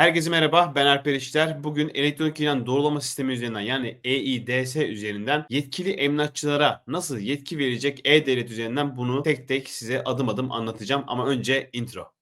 Herkese merhaba, ben Alper İşler. Bugün elektronik ilan doğrulama sistemi üzerinden yani EIDS üzerinden yetkili emlakçılara nasıl yetki verecek E-Devlet üzerinden bunu tek tek size adım adım anlatacağım. Ama önce intro.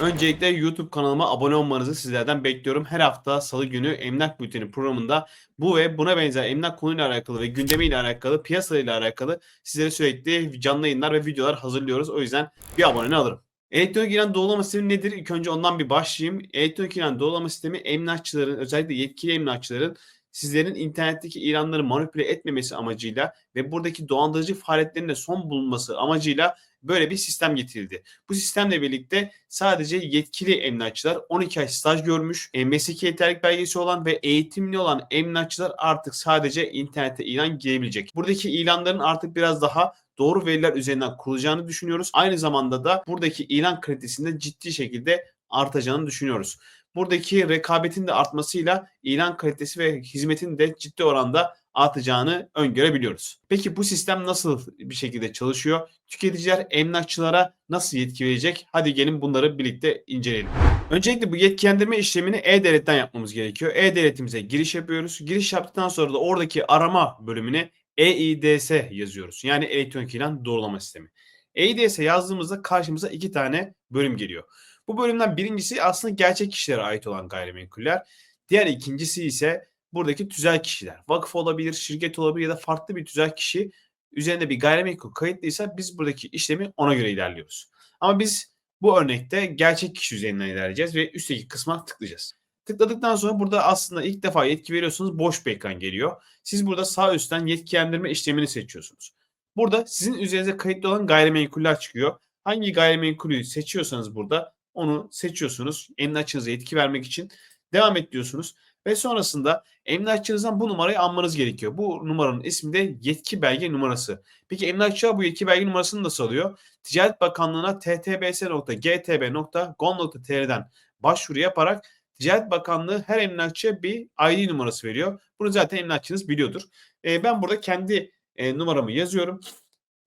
Öncelikle YouTube kanalıma abone olmanızı sizlerden bekliyorum. Her hafta salı günü Emlak Bülteni programında bu ve buna benzer emlak konuyla alakalı ve gündemiyle alakalı, piyasayla alakalı sizlere sürekli canlı yayınlar ve videolar hazırlıyoruz. O yüzden bir abone alırım. Elektronik ilan doğrulama sistemi nedir? İlk önce ondan bir başlayayım. Elektronik ilan doğrulama sistemi emlakçıların, özellikle yetkili emlakçıların sizlerin internetteki ilanları manipüle etmemesi amacıyla ve buradaki dolandırıcı faaliyetlerine son bulunması amacıyla böyle bir sistem getirildi. Bu sistemle birlikte sadece yetkili emlakçılar 12 ay staj görmüş, e, mesleki yeterlik belgesi olan ve eğitimli olan emlakçılar artık sadece internete ilan girebilecek. Buradaki ilanların artık biraz daha doğru veriler üzerinden kurulacağını düşünüyoruz. Aynı zamanda da buradaki ilan kalitesinde ciddi şekilde artacağını düşünüyoruz. Buradaki rekabetin de artmasıyla ilan kalitesi ve hizmetin de ciddi oranda artacağını öngörebiliyoruz. Peki bu sistem nasıl bir şekilde çalışıyor? Tüketiciler emlakçılara nasıl yetki verecek? Hadi gelin bunları birlikte inceleyelim. Öncelikle bu yetkilendirme işlemini E-Devlet'ten yapmamız gerekiyor. E-Devlet'imize giriş yapıyoruz. Giriş yaptıktan sonra da oradaki arama bölümüne EIDS yazıyoruz. Yani elektronik ilan doğrulama sistemi. EIDS yazdığımızda karşımıza iki tane bölüm geliyor. Bu bölümden birincisi aslında gerçek kişilere ait olan gayrimenkuller. Diğer ikincisi ise buradaki tüzel kişiler. Vakıf olabilir, şirket olabilir ya da farklı bir tüzel kişi üzerinde bir gayrimenkul kayıtlıysa biz buradaki işlemi ona göre ilerliyoruz. Ama biz bu örnekte gerçek kişi üzerinden ilerleyeceğiz ve üstteki kısma tıklayacağız. Tıkladıktan sonra burada aslında ilk defa yetki veriyorsunuz boş bir ekran geliyor. Siz burada sağ üstten yetkilendirme işlemini seçiyorsunuz. Burada sizin üzerinize kayıtlı olan gayrimenkuller çıkıyor. Hangi gayrimenkulü seçiyorsanız burada onu seçiyorsunuz. Emlakçınıza yetki vermek için devam et diyorsunuz. Ve sonrasında emlakçınızdan bu numarayı almanız gerekiyor. Bu numaranın ismi de yetki belge numarası. Peki emlakçıya bu yetki belge numarasını nasıl alıyor? Ticaret Bakanlığı'na ttbs.gtb.gov.tr'den başvuru yaparak Ticaret Bakanlığı her emlakçıya bir ID numarası veriyor. Bunu zaten emlakçınız biliyordur. E, ben burada kendi e, numaramı yazıyorum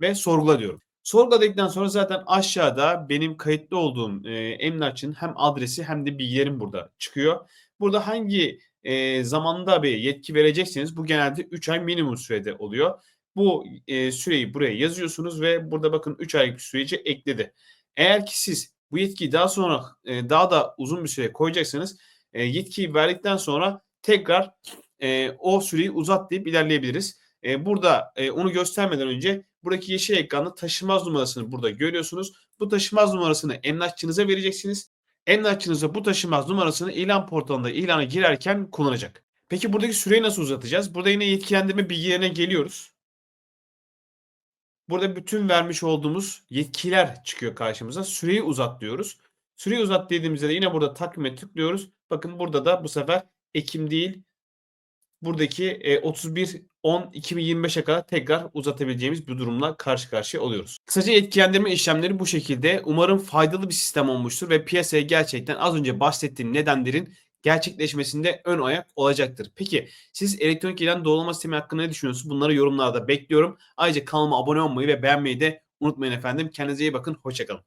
ve sorgula diyorum. Sorguladıktan sonra zaten aşağıda benim kayıtlı olduğum e, emlakçının hem adresi hem de bilgilerim burada çıkıyor. Burada hangi e, zamanda bir yetki verecekseniz bu genelde 3 ay minimum sürede oluyor. Bu e, süreyi buraya yazıyorsunuz ve burada bakın 3 aylık süreci ekledi. Eğer ki siz bu yetkiyi daha sonra e, daha da uzun bir süre koyacaksanız e, yetkiyi verdikten sonra tekrar e, o süreyi uzat deyip ilerleyebiliriz. E, burada e, onu göstermeden önce buradaki yeşil ekranda taşımaz numarasını burada görüyorsunuz. Bu taşımaz numarasını emlakçınıza vereceksiniz. Emlakçınıza bu taşımaz numarasını ilan portalında ilana girerken kullanacak. Peki buradaki süreyi nasıl uzatacağız? Burada yine yetkilendirme bilgilerine geliyoruz. Burada bütün vermiş olduğumuz yetkiler çıkıyor karşımıza. Süreyi uzat diyoruz. Süreyi uzat dediğimizde de yine burada takvime tıklıyoruz. Bakın burada da bu sefer Ekim değil buradaki e, 31 10 2025'e kadar tekrar uzatabileceğimiz bir durumla karşı karşıya oluyoruz. Kısaca etkilendirme işlemleri bu şekilde. Umarım faydalı bir sistem olmuştur ve piyasaya gerçekten az önce bahsettiğim nedenlerin gerçekleşmesinde ön ayak olacaktır. Peki siz elektronik ilan doğrulama sistemi hakkında ne düşünüyorsunuz? Bunları yorumlarda bekliyorum. Ayrıca kanalıma abone olmayı ve beğenmeyi de unutmayın efendim. Kendinize iyi bakın. Hoşçakalın.